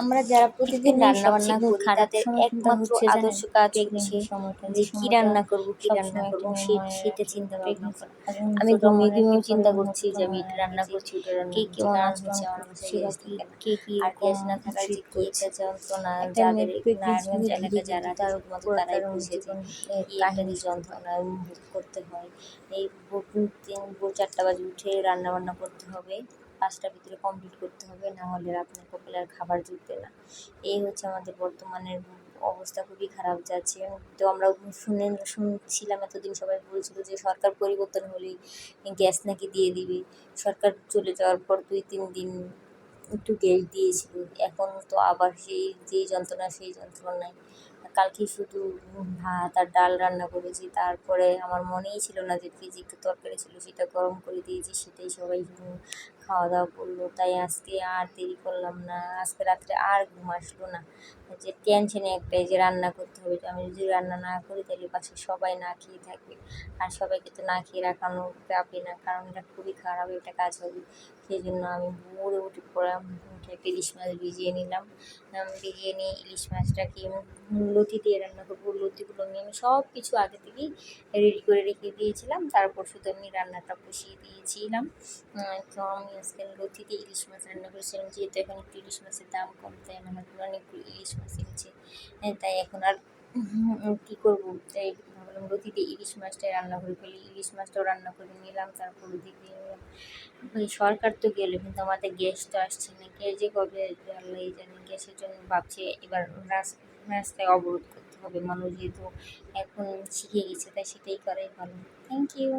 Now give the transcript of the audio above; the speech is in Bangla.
আমরা যারা প্রতিদিন রান্না বান্না করি তাদের একমাত্র হচ্ছে আদর্শ কাজ হচ্ছে যে কি রান্না করব কি রান্না করব সেটা চিন্তা ভাবনা করা। আমি ঘুমিয়ে ঘুমিয়েও চিন্তা করছি যে আমি এটা রান্না করছি ওটা রান্না কে কেমন আমার বাসায় গ্যাস কি কে কি আর গ্যাস না থাকার যে কি। একটা যন্ত্রণা যাদের নার্স এলাকা যারা তার একমাত্র তারাই বুঝেছে জীবন কি একটা যে যন্ত্রণা করতে হয়। এই তিন চারটা বাজে উঠে রান্না বান্না করতে হবে। পাঁচটার ভিতরে কমপ্লিট করতে হবে, না হলে আপনার কপালে আর খাবার জুটবে না। এই হচ্ছে আমাদের বর্তমানের অবস্থা, খুবই খারাপ যাচ্ছে। তো আমরা শুনে, শুনছিলাম এতদিন, সবাই বলছিল যে সরকার পরিবর্তন হলেই গ্যাস নাকি দিয়ে দিবে। সরকার চলে যাওয়ার পর দুই, তিন দিন একটু গ্যাস দিয়েছিল। এখন তো আবার সেই, যেই যন্ত্রণা, সেই যন্ত্রণায়। কালকে শুধু ভাত আর ডাল রান্না করেছি, তারপরে আমার মনেই ছিল না যে ফ্রিজে তরকারি ছিল, সেটা গরম করে দিয়েছি, সেটাই সবাই খাওয়া দাওয়া করল, তাই আজকে আর দেরি করলাম না। আজকে রাত্রে আর ঘুম আসলো না। যে টেনশনে একটাই যে রান্না করতে হবে, আমি যদি রান্না না করি তাহলে পাশে সবাই না খেয়ে থাকবে। আর সবাইকে তো না খেয়ে রাখানো যাবে না, কারণ এটা খুবই খারাপ একটা কাজ হবে। সেই জন্য আমি ভোরে উঠে পড়লাম উঠে ইলিশ মাছ ভিজিয়ে নিলাম। ভিজিয়ে নিয়ে ইলিশ মাছটাকে লতি দিয়ে রান্না করব। লতিগুলো নিয়ে আমি সব কিছু আগে থেকেই রেডি করে রেখে দিয়েছিলাম। তারপর শুধু আমি রান্নাটা বসিয়ে দিয়েছিলাম। তো আমি আজকে লতি দিয়ে ইলিশ মাছ রান্না করেছিলাম যেহেতু এখন একটু ইলিশ মাছের দাম কম তাই আমার অনেকগুলো ইলিশ মাছ এনেছে। হ্যাঁ, তাই এখন আর কী করব? তাই ভাবলাম লতি দিয়ে ইলিশ মাছটাই রান্না করে ফেলি। ইলিশ মাছটাও রান্না করে নিলাম তারপর ওই সরকার তো গেল কিন্তু আমাদের গ্যাস তো আসছে না। গ্যাস যে কবে আল্লাহ জানে গ্যাসের জন্য ভাবছি এবার রাস- রাস্তায় অবরোধ করতে হবে। মানুষ যেহেতু এখন শিখে গেছে তাই সেটাই করাই ভালো। Thank you